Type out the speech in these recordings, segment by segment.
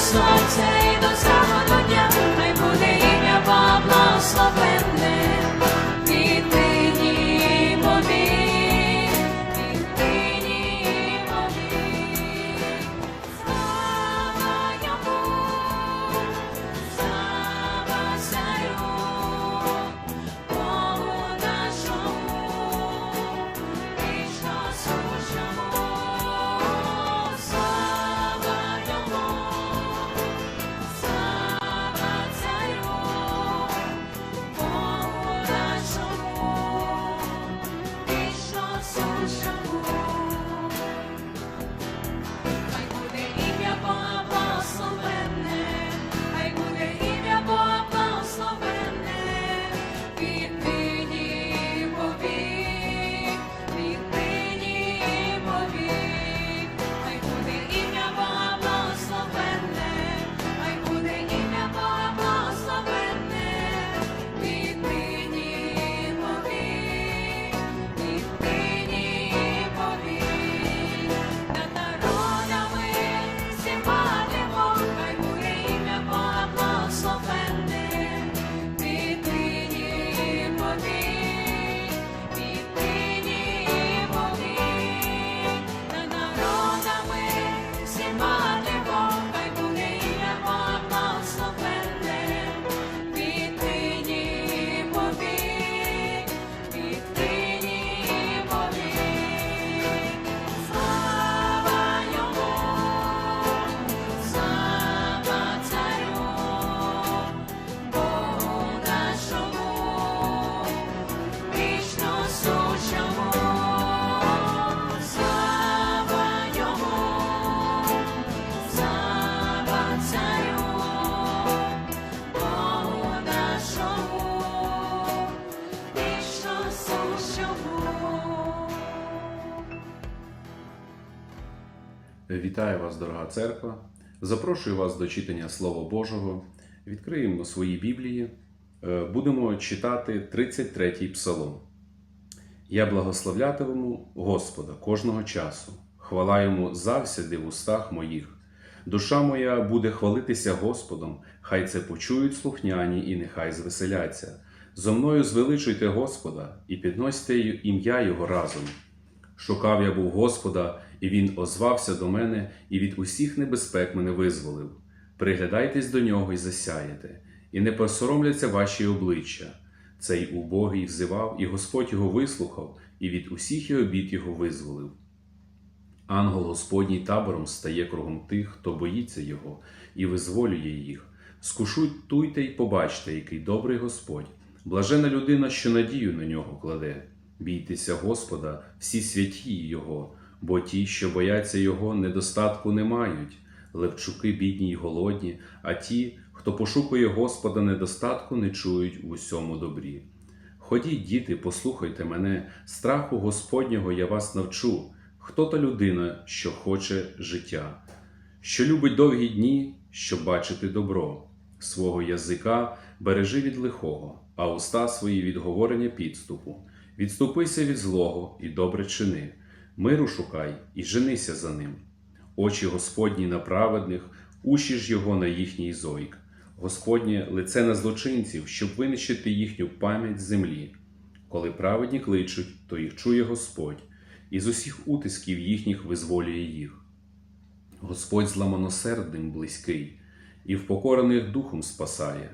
the small tables. Вітаю вас, дорога церква. Запрошую вас до читання Слова Божого. Відкриємо свої Біблії. Е, Будемо читати 33-й псалом. Я благословлятиму Господа кожного часу, хвала йому завсяди в устах моїх. Душа моя буде хвалитися Господом, хай це почують слухняні і нехай звеселяться. Зо мною звеличуйте Господа і підносьте ім'я Його разом. Шукав я був Господа, і Він озвався до мене, і від усіх небезпек мене визволив. Приглядайтесь до нього і засяєте, і не посоромляться ваші обличчя. Цей убогий взивав, і Господь його вислухав, і від усіх і обід його визволив. Ангел Господній табором стає кругом тих, хто боїться його, і визволює їх. Скушуйте й побачте, який добрий Господь, блажена людина, що надію на нього кладе. Бійтеся Господа, всі святі Його, бо ті, що бояться Його, недостатку не мають. Левчуки бідні й голодні, а ті, хто пошукує Господа, недостатку не чують у усьому добрі. Ходіть, діти, послухайте мене, страху Господнього я вас навчу. Хто та людина, що хоче життя, що любить довгі дні, щоб бачити добро, свого язика бережи від лихого, а уста свої від говорення підступу. Відступися від злого і добре чини, миру шукай і женися за ним. Очі Господні на праведних, уші ж його на їхній зойк. Господнє лице на злочинців, щоб винищити їхню пам'ять землі. Коли праведні кличуть, то їх чує Господь, і з усіх утисків їхніх визволює їх. Господь зламаносердним близький, і впокорених духом спасає.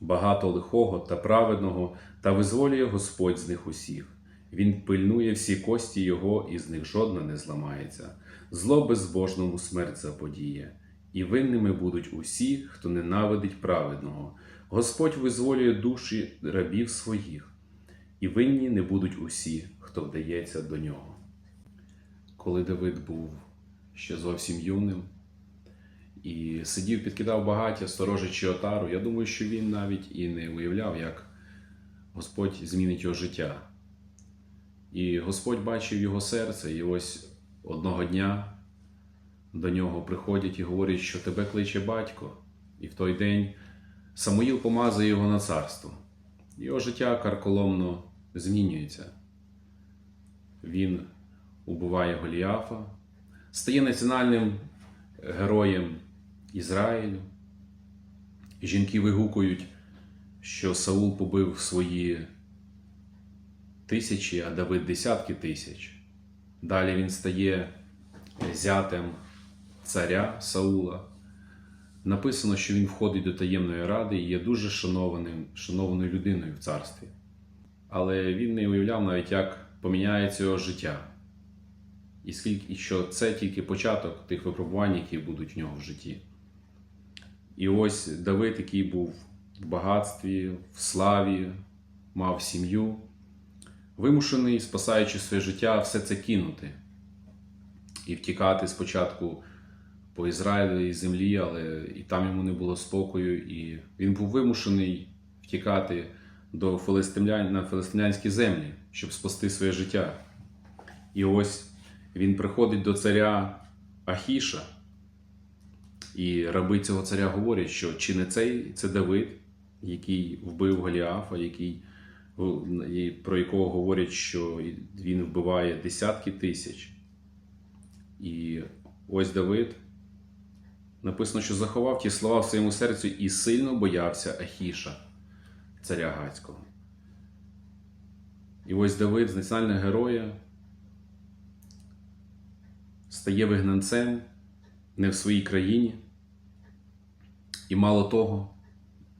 Багато лихого та праведного, та визволює Господь з них усіх. Він пильнує всі кості його, і з них жодна не зламається. Зло безбожному смерть заподіє, і винними будуть усі, хто ненавидить праведного. Господь визволює душі рабів своїх, і винні не будуть усі, хто вдається до нього. Коли Давид був ще зовсім юним і сидів, підкидав багаття, сторожачи отару, я думаю, що він навіть і не уявляв, як Господь змінить його життя. І Господь бачив його серце, і ось одного дня до нього приходять і говорять, що тебе кличе батько. І в той день Самуїл помазує його на царство. Його життя карколомно змінюється. Він убиває Голіафа, стає національним героєм Ізраїлю. Жінки вигукують, що Саул побив свої тисячі, а Давид десятки тисяч. Далі він стає зятем царя Саула. Написано, що він входить до таємної ради і є дуже шанованим, шанованою людиною в царстві. Але він не уявляв навіть, як поміняється його життя. І скільки і що це тільки початок тих випробувань, які будуть в нього в житті. І ось Давид, який був в багатстві, в славі, мав сім'ю, вимушений, спасаючи своє життя, все це кинути. І втікати спочатку по Ізраїлю і землі, але і там йому не було спокою, і він був вимушений втікати до филистимлян, на филистимлянські землі, щоб спасти своє життя. І ось він приходить до царя Ахіша, і раби цього царя говорять, що чи не цей це Давид, який вбив Голіафа, який, про якого говорять, що він вбиває десятки тисяч. І ось Давид написано, що заховав ті слова в своєму серці і сильно боявся Ахіша, царя Гацького. І ось Давид з національного героя стає вигнанцем не в своїй країні. І мало того,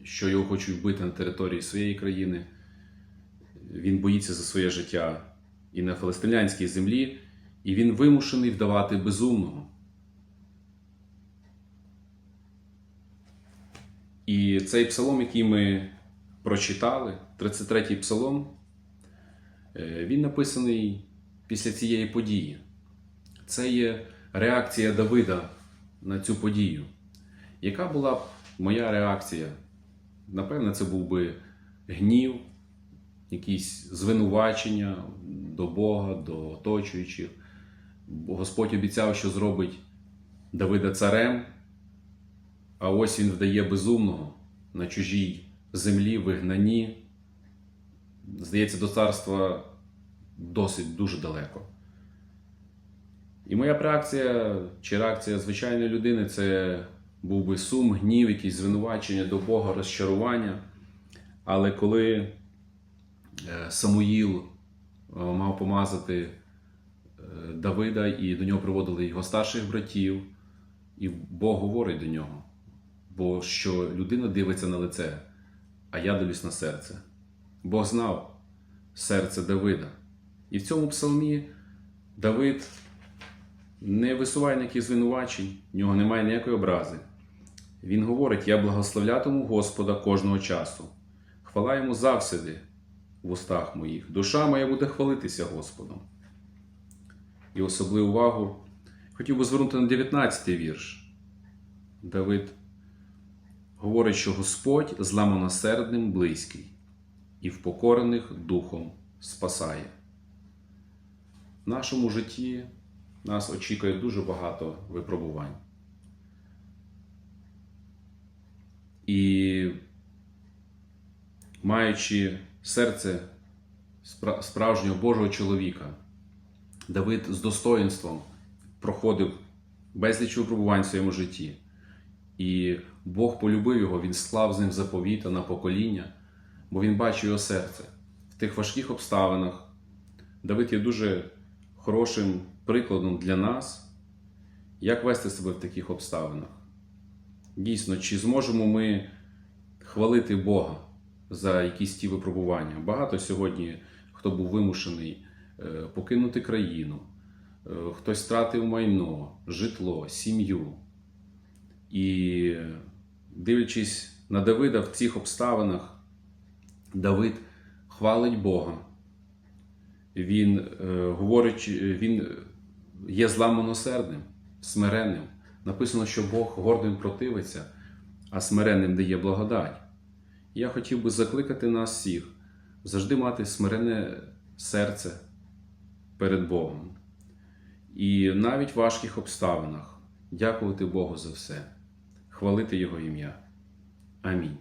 що його хочуть вбити на території своєї країни, він боїться за своє життя і на фалестинянській землі, і він вимушений вдавати безумного. І цей псалом, який ми прочитали, 33-й псалом, е, він написаний після цієї події. Це є реакція Давида на цю подію. Яка була б моя реакція? Напевне, це був би гнів, якісь звинувачення до Бога, до оточуючих. Господь обіцяв, що зробить Давида царем, а ось він вдає безумного на чужій землі, вигнанні. Здається, до царства досить дуже далеко. І моя реакція чи реакція звичайної людини це був би сум, гнів, якісь звинувачення до Бога, розчарування. Але коли Самуїл е, мав помазати е, Давида і до нього приводили його старших братів, і Бог говорить до нього, бо що людина дивиться на лице, а я дивлюсь на серце. Бог знав серце Давида. І в цьому псалмі Давид не висуває ніяких звинувачень, в нього немає ніякої образи. Він говорить: Я благословлятиму Господа кожного часу. Хвала йому завсіди в устах моїх. Душа моя буде хвалитися Господом. І особливу увагу хотів би звернути на 19-й вірш. Давид говорить, що Господь зламаносердним близький і впокорених духом спасає. В нашому житті нас очікує дуже багато випробувань. І маючи серце справжнього Божого чоловіка, Давид з достоїнством проходив безліч випробувань в своєму житті. І Бог полюбив його, він склав з ним заповіта на покоління, бо він бачив його серце. В тих важких обставинах Давид є дуже хорошим прикладом для нас, як вести себе в таких обставинах. Дійсно, чи зможемо ми хвалити Бога за якісь ті випробування? Багато сьогодні, хто був вимушений е, покинути країну, е, хтось втратив майно, житло, сім'ю. І дивлячись на Давида в цих обставинах, Давид хвалить Бога. Він е, говорить, він є зламаносердним, смиренним. Написано, що Бог гордим противиться, а смиренним дає благодать. Я хотів би закликати нас всіх завжди мати смирене серце перед Богом. І навіть в важких обставинах дякувати Богу за все, хвалити Його ім'я. Амінь.